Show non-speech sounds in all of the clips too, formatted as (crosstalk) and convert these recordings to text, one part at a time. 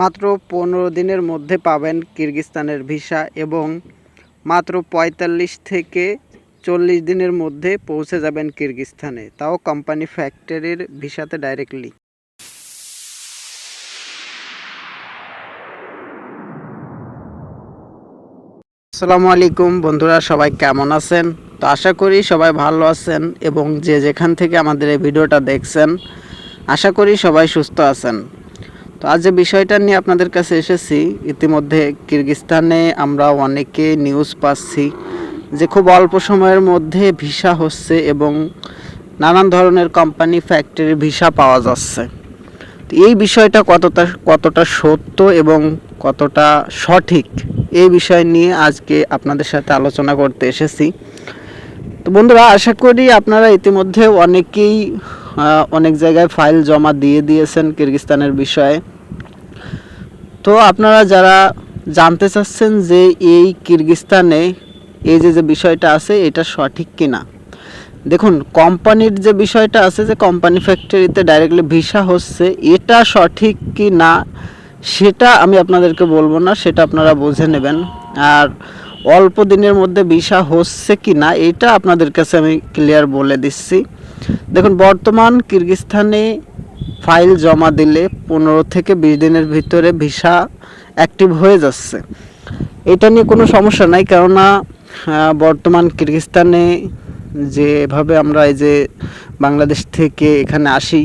মাত্র পনেরো দিনের মধ্যে পাবেন কিরগিস্তানের ভিসা এবং মাত্র পঁয়তাল্লিশ থেকে চল্লিশ দিনের মধ্যে পৌঁছে যাবেন কিরগিস্তানে। তাও কোম্পানি ফ্যাক্টরির ভিসাতে ডাইরেক্টলি। আসসালামু আলাইকুম বন্ধুরা, সবাই কেমন আছেন? তো আশা করি সবাই ভালো আছেন এবং যে যেখান থেকে আমাদের এই ভিডিওটা দেখছেন, আশা করি সবাই সুস্থ আছেন। তো আজ যে বিষয়টা নিয়ে আপনাদের কাছে এসেছি, ইতিমধ্যে কিরগিস্তানে আমরা অনেকে নিউজ পাচ্ছি যে খুব অল্প সময়ের মধ্যে ভিসা হচ্ছে এবং নানান ধরনের কোম্পানি ফ্যাক্টরির ভিসা পাওয়া যাচ্ছে। তো এই বিষয়টা কতটা কতটা সত্য এবং কতটা সঠিক এই বিষয় নিয়ে আজকে আপনাদের সাথে আলোচনা করতে এসেছি। তো বন্ধুরা, আশা করি আপনারা ইতিমধ্যে অনেকেই অনেক জায়গায় ফাইল জমা দিয়ে দিয়েছেন কিরগিস্তানের বিষয়ে। তো আপনারা যারা জানতে চাচ্ছেন যে এই কিরগিস্তানে এই যে যে বিষয়টা আছে, এটা সঠিক কিনা? দেখুন, কোম্পানির যে বিষয়টা আছে, যে কোম্পানি ফ্যাক্টরিতে ডাইরেক্টলি ভিসা হচ্ছে, এটা সঠিক কি না সেটা আমি আপনাদেরকে বলব না, সেটা আপনারা বুঝে নেবেন। আর অল্প দিনের মধ্যে ভিসা হচ্ছে কি না এটা আপনাদের কাছে আমি ক্লিয়ার বলে দিচ্ছি। দেখুন, বর্তমান কিরগিস্তানে ফাইল জমা দিলে পনেরো থেকে বিশ দিনের ভিতরে ভিসা অ্যাক্টিভ হয়ে যাচ্ছে। এটা নিয়ে কোনো সমস্যা নাই, কেননা বর্তমান কিরগিস্তানে যেভাবে আমরা এই যে বাংলাদেশ থেকে এখানে আসি,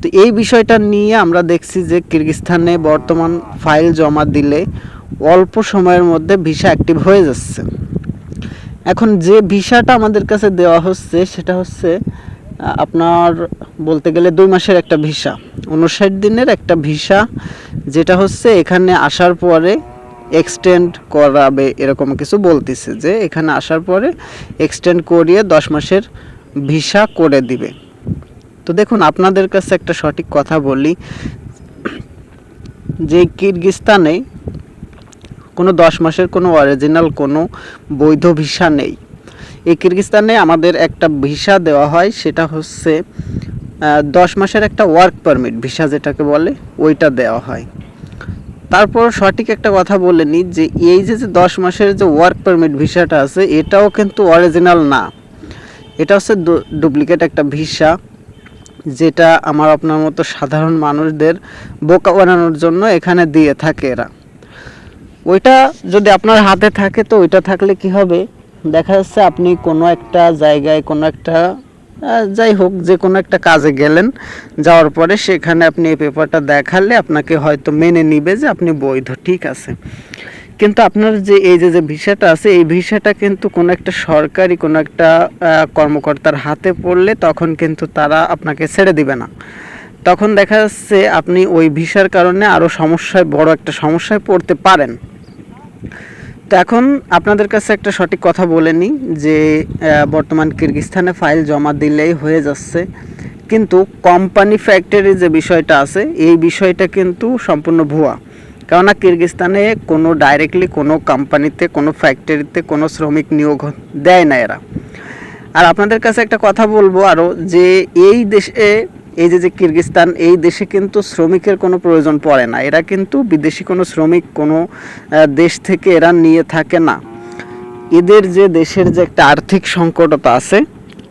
তো এই বিষয়টা নিয়ে আমরা দেখছি যে কিরগিস্তানে বর্তমান ফাইল জমা দিলে অল্প সময়ের মধ্যে ভিসা অ্যাক্টিভ হয়ে যাচ্ছে। এখন যে ভিসাটা আমাদের কাছে দেওয়া হচ্ছে, সেটা হচ্ছে আপনার বলতে গেলে দুই মাসের একটা ভিসা। উনষাট দিনের একটা ভিসা, যেটা হচ্ছে এখানে আসার পরে এক্সটেন্ড করাবে এরকম কিছু বলতেছে যে এখানে আসার পরে এক্সটেন্ড করিয়ে দশ মাসের ভিসা করে দিবে। তো দেখুন, আপনাদের কাছে একটা সঠিক কথা বলি। যে কিরগিস্তানে কোনো দশ মাসের কোনো অরিজিনাল কোনো বৈধ ভিসা নেই। এই কিরগিস্তানে আমাদের একটা ভিসা দেওয়া হয়, সেটা হচ্ছে দশ মাসের একটা ওয়ার্ক পারমিট ভিসা যেটাকে বলে, ওইটা দেওয়া হয়। তারপর সঠিক একটা কথা বলে নিই যে, এই যে যে দশ মাসের যে ওয়ার্ক পারমিট ভিসাটা আছে, এটাও কিন্তু অরিজিনাল না। এটা হচ্ছে ডুপ্লিকেট একটা ভিসা, যেটা আমার আপনার মতো সাধারণ মানুষদের বোকা বানানোর জন্য এখানে দিয়ে থাকে এরা। ওইটা যদি আপনার হাতে থাকে তো ওইটা থাকলে কি হবে? দেখা যাচ্ছে আপনি কোনো একটা জায়গায় কোনো একটা যাই হোক, যে কোনো একটা কাজে গেলেন, যাওয়ার পরে সেখানে আপনি এই পেপারটা দেখালে আপনাকে হয়তো মেনে নিবে যে আপনি বৈধ, ঠিক আছে। কিন্তু আপনার যে, এই যে যে ভিসাটা আছে, এই ভিসাটা কিন্তু কোনো একটা সরকারি, কোনো একটা কর্মকর্তার হাতে পড়লে তখন কিন্তু তারা আপনাকে ছেড়ে দিবে না। তখন দেখা যাচ্ছে আপনি ওই ভিসার কারণে আরও সমস্যায়, বড় একটা সমস্যায় পড়তে পারেন। তো এখন আপনাদের কাছে একটা সঠিক কথা বলে নিই যে বর্তমান কিরগিস্তানে ফাইল জমা দিলেই হয়ে যাচ্ছে। কিন্তু কোম্পানি ফ্যাক্টরি যে বিষয়টা আছে, এই বিষয়টা কিন্তু সম্পূর্ণ ভুয়া। কেননা কিরগিস্তানে কোনো ডাইরেক্টলি কোনো কোম্পানিতে কোনো ফ্যাক্টরিতে কোনো শ্রমিক নিয়োগ দেয় না এরা। আর আপনাদের কাছে একটা কথা বলব আরও যে, এই দেশে এই যে যে কিরগিস্তান, এই দেশে কিন্তু শ্রমিকের কোনো প্রয়োজন পড়ে না। এরা কিন্তু বিদেশি কোনো শ্রমিক, কোনো দেশ থেকে এরা নিয়ে থাকে না। এদের যে দেশের যে একটা আর্থিক সংকটতা আছে,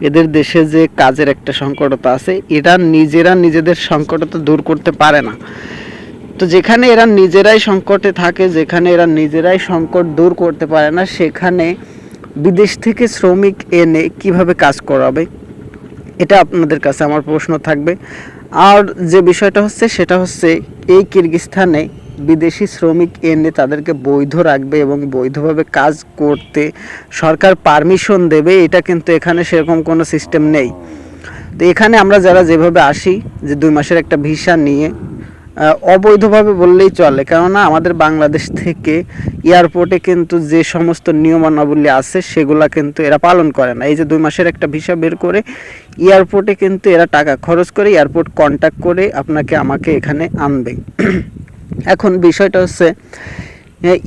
এদের দেশে যে কাজের একটা সংকটতা আছে, এরা নিজেরা নিজেদের সংকটতা দূর করতে পারে না। তো যেখানে এরা নিজেরাই সংকটে থাকে, যেখানে এরা নিজেরাই সংকট দূর করতে পারে না, সেখানে বিদেশ থেকে শ্রমিক এনে কীভাবে কাজ করাবে? এটা আপনাদের কাছে আমার প্রশ্ন থাকবে। আর যে বিষয়টা হচ্ছে, সেটা হচ্ছে এই কিরগিস্তানে বিদেশি শ্রমিক এনে তাদেরকে বৈধ রাখবে এবং বৈধভাবে কাজ করতে সরকার পারমিশন দেবে, এটা কিন্তু এখানে সেরকম কোনো সিস্টেম নেই। তো এখানে আমরা যারা যেভাবে আসি, যে দুই মাসের একটা ভিসা নিয়ে অবৈধভাবে বললেই চলে। কেননা আমাদের বাংলাদেশ থেকে এয়ারপোর্টে কিন্তু যে সমস্ত নিয়মাবলী আছে, সেগুলা কিন্তু এরা পালন করে না। এই যে দুই মাসের একটা ভিসা বের করে এয়ারপোর্টে কিন্তু এরা টাকা খরচ করে এয়ারপোর্ট কন্ট্যাক্ট করে আপনাকে, আমাকে এখানে আনবে। (clears throat) এখন বিষয়টা হচ্ছে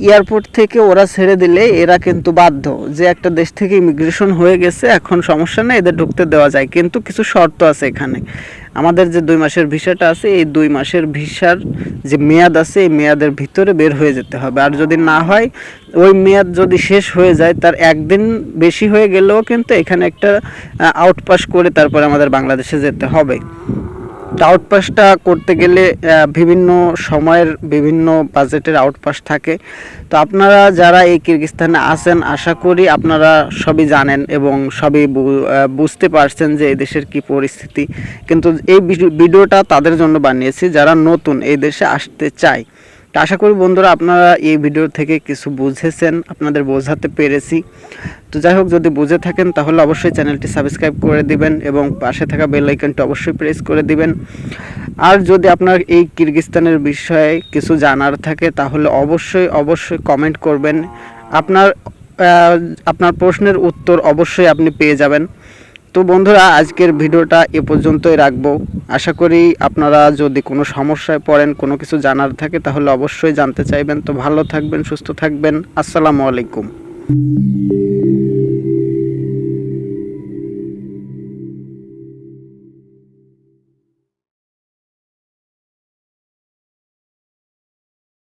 এয়ারপোর্ট থেকে ওরা ছেড়ে দিলে এরা কিন্তু বাধ্য। যে একটা দেশ থেকে ইমিগ্রেশন হয়ে গেছে, এখন সমস্যা নেই, এদের ঢুকতে দেওয়া যায়। কিন্তু কিছু শর্ত আছে এখানে। আমাদের যে দুই মাসের ভিসাটা আছে, এই দুই মাসের ভিসার যে মেয়াদ আছে, এই মেয়াদের ভিতরে বের হয়ে যেতে হবে। আর যদি না হয়, ওই মেয়াদ যদি শেষ হয়ে যায়, তার একদিন বেশি হয়ে গেলেও কিন্তু এখানে একটা আউটপাস করে তারপরে আমাদের বাংলাদেশে যেতে হবে। আউটপাসটা করতে গেলে বিভিন্ন সময়ের বিভিন্ন বাজেটের আউটপাস থাকে। তো আপনারা যারা এই কিরগিস্তানে আছেন, আশা করি আপনারা সবই জানেন এবং সবই বুঝতে পারছেন যে এই দেশের কি পরিস্থিতি। কিন্তু এই ভিডিওটা তাদের জন্য বানিয়েছি, যারা নতুন এই দেশে আসতে চায়। তো আশা করি বন্ধুরা আপনারা এই ভিডিও থেকে কিছু বুঝেছেন, আপনাদের বোঝাতে পেরেছি। তো যাই হোক, যদি বুঝে থাকেন তাহলে অবশ্যই চ্যানেলটি সাবস্ক্রাইব করে দিবেন এবং পাশে থাকা বেল আইকনটি অবশ্যই প্রেস করে দিবেন। আর যদি আপনার এই কিরগিস্তানের বিষয়ে কিছু জানার থাকে তাহলে অবশ্যই অবশ্যই কমেন্ট করবেন। আপনার আপনার প্রশ্নের উত্তর অবশ্যই আপনি পেয়ে যাবেন। তো বন্ধুরা, আজকের ভিডিওটা এ পর্যন্তই রাখব। আশা করি আপনারা যদি কোনো সমস্যায় পড়েন, কোনো কিছু জানার থাকে, তাহলে অবশ্যই জানতে চাইবেন। তো ভালো থাকবেন, সুস্থ থাকবেন। আসসালামু আলাইকুম।